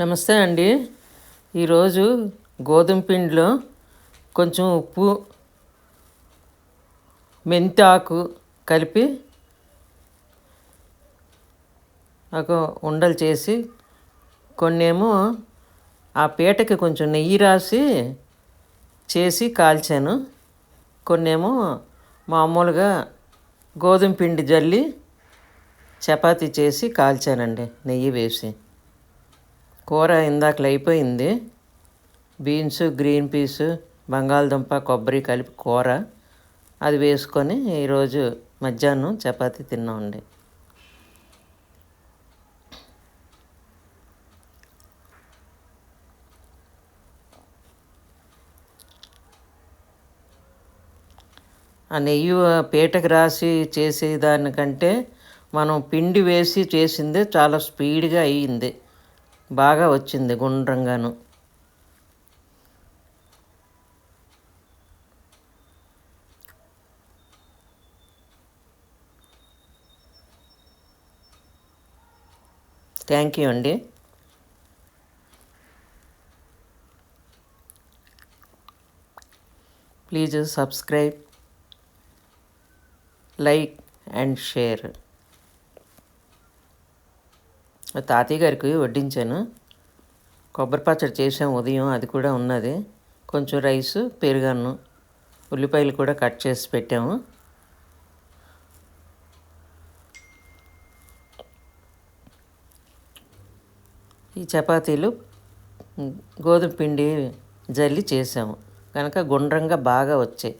నమస్తే అండి. ఈరోజు గోధుమ పిండిలో కొంచెం ఉప్పు మెంతాకు కలిపి ఒక ఉండలు చేసి కొన్నేమో ఆ పీటకి కొంచెం నెయ్యి రాసి చేసి కాల్చాను. కొన్నేమో మామూలుగా గోధుమ పిండి జల్లి చపాతీ చేసి కాల్చానండి నెయ్యి వేసి. కూర ఇందాకలు అయిపోయింది బీన్స్ గ్రీన్ పీస్ బంగాళదుంప కొబ్బరి కలిపి కూర. అది వేసుకొని ఈరోజు మధ్యాహ్నం చపాతి తిన్నామండి. ఆ నెయ్యి పీటకు రాసి చేసేదానికంటే మనం పిండి వేసి చేసిందే చాలా స్పీడ్గా అయ్యింది. బాగా వచ్చింది గుండ్రంగాను. థ్యాంక్ యూ అండి. Please subscribe like and share. తాతయ్య గారికి వడ్డించాను. కొబ్బరి పచ్చడి చేసాం ఉదయం అది కూడా ఉన్నది. కొంచెం రైసు పెరుగన్ను ఉల్లిపాయలు కూడా కట్ చేసి పెట్టాము. ఈ చపాతీలు గోధుమ పిండి జల్లి చేసాము. కనుక గుండ్రంగా బాగా వచ్చాయి.